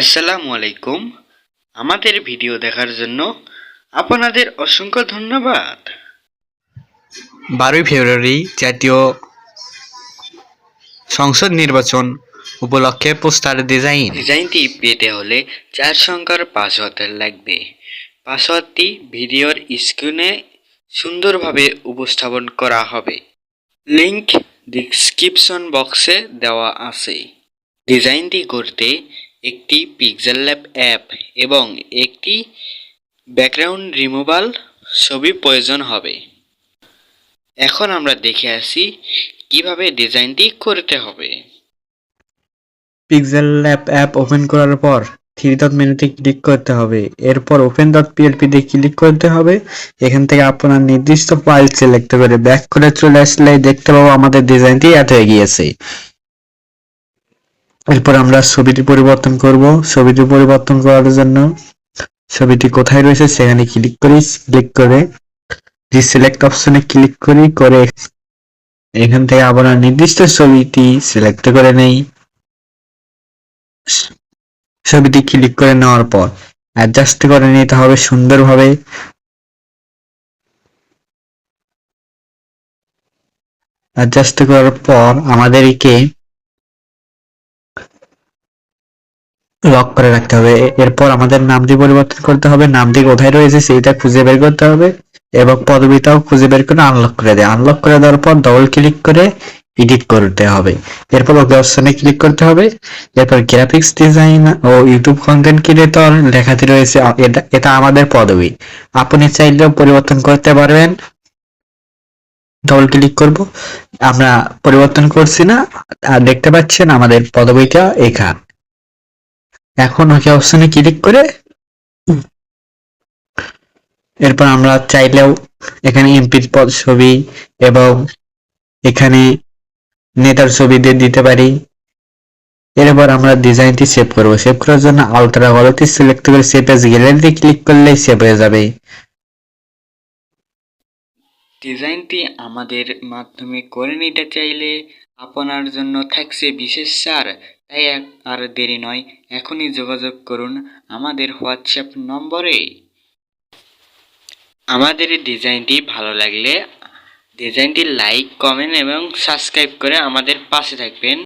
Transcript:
আসসালামু আলাইকুম। আমাদের ভিডিও দেখার জন্য আপনাদের অসংখ্য ধন্যবাদ। বারোই ফেব্রুয়ারি জাতীয় সংসদ নির্বাচন উপলক্ষে পোস্টার ডিজাইন। ডিজাইনটি পেতে হলে চার সংখ্যার পাসওয়ার্ড লাগবে। পাসওয়ার্ডটি ভিডিওর স্ক্রিনে সুন্দরভাবে উপস্থাপন করা হবে। লিংক ডিসক্রিপশন বক্সে দেওয়া আছে। ডিজাইনটি করতে একটি পিক্সেল ল্যাব অ্যাপ এবং একটি ব্যাকগ্রাউন্ড রিমুভাল ছবি প্রয়োজন হবে। এখন আমরা দেখে আসি কীভাবে ডিজাইনটি করতে হবে। পিক্সেল ল্যাব অ্যাপ ওপেন করার পর থ্রি ডট মেনুতে ক্লিক করতে হবে। এরপর ওপেন ডট তে ক্লিক করতে হবে। এখান থেকে আপনার নির্দিষ্ট ফাইল সিলেক্ট করে ব্যাক করে চলে আসলে দেখতে পাবো আমাদের ডিজাইনটি অ্যাড হয়ে গিয়েছে। এরপর আমরা ছবিটি পরিবর্তন করব। ছবিটি পরিবর্তন করার জন্য ছবিটি কোথায় রয়েছে সেখানে ক্লিক করি ক্লিক করে সিলেক্ট অপশনে ক্লিক করি, করে এখান থেকে আবার নির্দিষ্ট ছবিটি সিলেক্ট করে নেই। ছবিটি ক্লিক করে নেওয়ার পর অ্যাডজাস্ট করে নিতে হবে সুন্দরভাবে। অ্যাডজাস্ট করার পর আমাদেরকে লক করে রাখতে হবে। এরপর আমাদের নামটি পরিবর্তন করতে হবে। নামটি কোথায় রয়েছে সেইটা খুঁজে বের করতে হবে এবং পদবিটাও খুঁজে বের করে আনলক করে দেয়। আনলক করে দেওয়ার পর ডবল ক্লিক করে এডিট করতে হবে। এরপর ওকে অপশনে ক্লিক করতে হবে। এরপর গ্রাফিক্স ডিজাইন ও ইউটিউব কন্টেন্ট ক্রিয়েটর লেখাতে রয়েছে। এটা এটা আমাদের পদবি। আপনি চাইলেও পরিবর্তন করতে পারবেন। ডবল ক্লিক করব। আমরা পরিবর্তন করছি না। আর দেখতে পাচ্ছেন আমাদের পদবিটা এখা এখন ওকে অপশনে ক্লিক করে এরপর আমরা চাইলেও এখানে এমপির পদ ছবি এবং এখানে নেতার ছবি দিয়ে দিতে পারি। এরপর আমরা ডিজাইনটি সেভ করব। সেভ করার জন্য আলট্রা গলতি সিলেক্ট করে সেভ এস গ্যালারিতে ক্লিক করলেই সেভ হয়ে যাবে। ডিজাইনটি আমাদের মাধ্যমে করে নিতে চাইলে আপনার জন্য থাকছে বিশেষ ছাড় তাই আর দেরি নয়, এখনই যোগাযোগ করুন আমাদের হোয়াটসঅ্যাপ নম্বরে। আমাদের ডিজাইনটি ভালো লাগলে ডিজাইনটি লাইক, কমেন্ট এবং সাবস্ক্রাইব করে আমাদের পাশে থাকবেন।